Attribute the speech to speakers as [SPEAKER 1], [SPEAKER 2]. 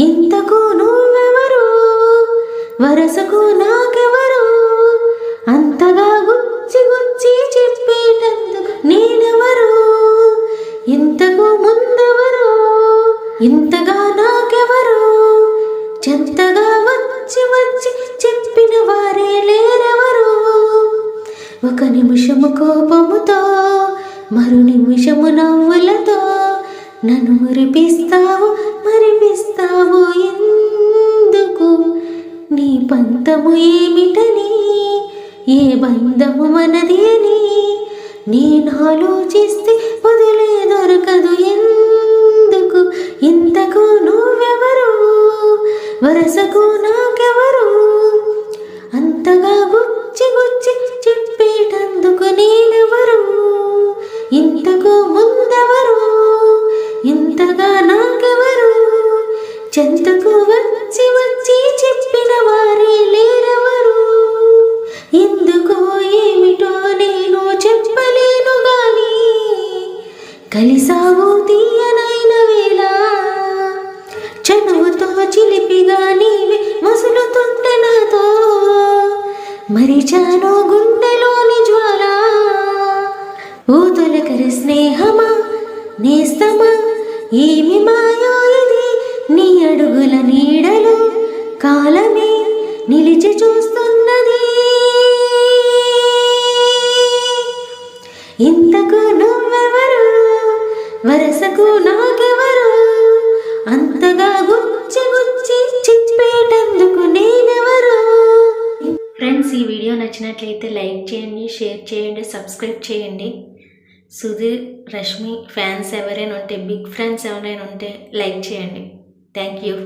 [SPEAKER 1] ఇంతకు నువ్వెవరు? వరసకు నాకెవరు? అంతగా గుచ్చి గుచ్చి చెప్పేటందుకు నేనెవరు? ఇంతకు ముందెవరు? ఇంతగా నాకెవరు? చెంతగా వచ్చి వచ్చి చెప్పిన వారే లేరెవరు? ఒక నిమిషము కోపముతో మరు నిమిషము నవ్వులతో నన్ను మురిపిస్తావు మరిపిస్తావు ఎందుకు? నీ పంతము ఏమిటని ఏ బంధము మనది అని నేను ఆలోచిస్తే వదిలే దొరకదు ఎందుకు? ఇంతకు నువ్వెవరు? వరసకు నాకెవరు? చెంతకు వచ్చి వచ్చి చెప్పిన వారే లేరెవరు? ఎందుకో ఏమిటో నేను చెప్పలేను గాని కలిసావు తీయనైన వేళ. చనువుతో చిలిపిగా నీవే మసులుతుంటే నాతో మరిచాను గుండెలోని జ్వాల. ఊతొలకరి స్నేహమా నేస్తమా ఏమి మాయా? ఇంతకు నువ్వెవరు? వరసకు నాకెవరు? అంతగా గుచ్చి గుచ్చి చెప్పేటందుకు నేనెవరు? ఫ్రెండ్స్ ఈ వీడియో నచ్చినట్లయితే లైక్ చేయండి షేర్ చేయండి సబ్స్క్రైబ్ చేయండి. సుధీర్ రష్మి ఫ్యాన్స్ ఎవరైనా ఉంటే బిగ్ ఫ్యాన్స్ ఎవరైనా ఉంటే లైక్ చేయండి. Thank you.